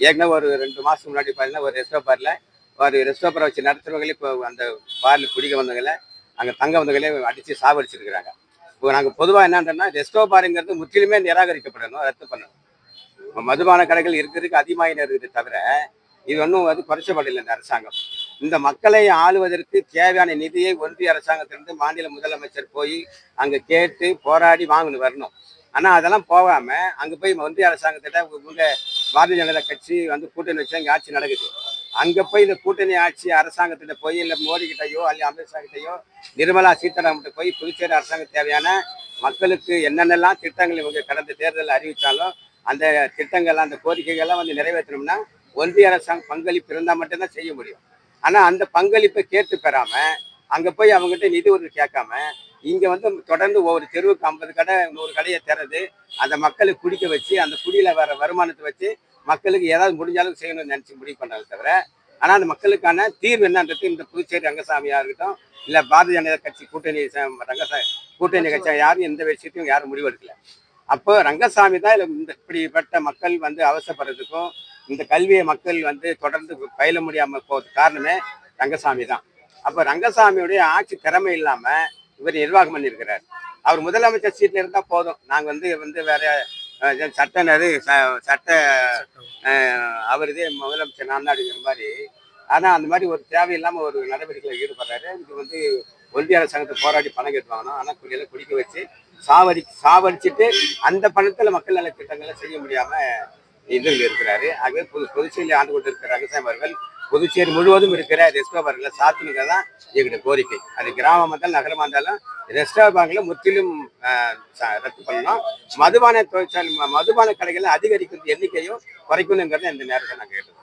ஏற்கனவே ஒரு ரெண்டு மாதத்துக்கு முன்னாடி பார்த்தீங்கன்னா ஒரு ரெஸ்டோ பாரில் ஒரு ரெஸ்டோ பாரை வச்சு நடத்துறவங்களே இப்போ அந்த பாரில் குடிக்க வந்தவங்கள அங்கே தங்க வந்தவங்களே அடித்து சாவடிச்சிருக்கிறாங்க இப்போ நாங்கள் பொதுவாக என்னன்றோம்னா ரெஸ்டோ பாருங்கிறது முற்றிலுமே நிராகரிக்கப்படணும் ரத்து பண்ணணும். இப்போ மதுபான கடைகள் இருக்கிறதுக்கு அதிகமாக இருக்குது தவிர இது ஒன்றும் வந்து குறைச்சப்படலை இந்த அரசாங்கம். இந்த மக்களை ஆளுவதற்கு தேவையான நிதியை ஒன்றிய அரசாங்கத்திலிருந்து மாநில முதலமைச்சர் போய் அங்கே கேட்டு போராடி வாங்கினு வரணும். ஆனால் அதெல்லாம் போகாமல் அங்கே போய் ஒன்றிய அரசாங்கத்திட்ட உங்கள் பாரதிய ஜனதா கட்சி வந்து கூட்டணி வச்சு அங்கே ஆட்சி நடக்குது. அங்கே போய் இந்த கூட்டணி ஆட்சி அரசாங்கத்திட்ட போய் இல்லை மோடி கிட்டயோ அல்ல அமித்ஷா கிட்டையோ நிர்மலா சீதாராமன் போய் புதுச்சேரி அரசாங்கம் தேவையான மக்களுக்கு என்னென்னலாம் திட்டங்கள் இவங்க கடந்த தேர்தலில் அறிவித்தாலும் அந்த திட்டங்கள் அந்த கோரிக்கைகள்லாம் வந்து நிறைவேற்றணும்னா ஒன்றிய அரசாங்கம் பங்களிப்பு இருந்தால் மட்டும்தான் செய்ய முடியும். ஆனால் அந்த பங்களிப்பை கேட்டு பெறாமல் அங்கே போய் அவங்ககிட்ட நிதி உதவி கேட்காம இங்கே வந்து தொடர்ந்து ஒவ்வொரு தெருவுக்கு ஐம்பது கடை நூறு கடையை திறந்து அந்த மக்களை குடிக்க வச்சு அந்த குடியில் வர வருமானத்தை வச்சு மக்களுக்கு ஏதாவது முடிஞ்ச அளவுக்கு செய்யணும்னு நினச்சி முடிவு பண்ணாங்க தவிர ஆனால் அந்த மக்களுக்கான தீர்வு என்னன்றது இந்த புதுச்சேரி ரங்கசாமியாக இருக்கட்டும் இல்லை பாரதிய ஜனதா கட்சி கூட்டணி ரங்கசா கூட்டணி கட்சி யாரும் எந்த விஷயத்தையும் யாரும் முடிவெடுக்கல. அப்போ ரங்கசாமி தான் இதில் இந்த இப்படிப்பட்ட மக்கள் வந்து அவசரப்படுறதுக்கும் இந்த கல்வியை மக்கள் வந்து தொடர்ந்து பயில முடியாமல் போகிறதுக்கு காரணமே ரங்கசாமி தான். அப்போ ரங்கசாமியுடைய ஆட்சி திறமை இல்லாமல் இவர் நிர்வாகம் பண்ணியிருக்கிறார். அவர் முதலமைச்சர் சீட்டில் இருந்தால் போதும். நாங்கள் வந்து வந்து வேற சட்ட சட்ட அவர் இதே முதலமைச்சர் நான் அப்படிங்கிற மாதிரி. ஆனால் அந்த மாதிரி ஒரு தேவையில்லாமல் ஒரு நடவடிக்கையில் ஈடுபடுறாரு. இது வந்து ஒன்றிய அரசாங்கத்தை போராடி பணம் கேட்டு வாங்கணும். ஆனால் குடியெல்லாம் குடிக்க வச்சு சாவடி சாவடிச்சுட்டு அந்த பணத்தில் மக்கள் நல திட்டங்களை செய்ய முடியாமல் இதில் இருக்கிறாரு. ஆகவே பொது பொதுச்சேரியில் ஆண்டு கொண்டு இருக்கிற ரங்கசாமி அவர்கள் புதுச்சேரி முழுவதும் இருக்கிற ரெஸ்டோ பார்களை சாத்தணுங்க தான் எங்களுடைய கோரிக்கை. அது கிராமம் இருந்தாலும் நகரமாக இருந்தாலும் ரெஸ்டோ பார்களை முற்றிலும் ரத்து பண்ணணும். மதுபான தொழிற்சாலை மதுபான கடைகளை அதிகரிக்கிறது எண்ணிக்கையும் குறைக்கணுங்கிறத இந்த நேரத்தில் நாங்கள் கேட்டுக்கோம்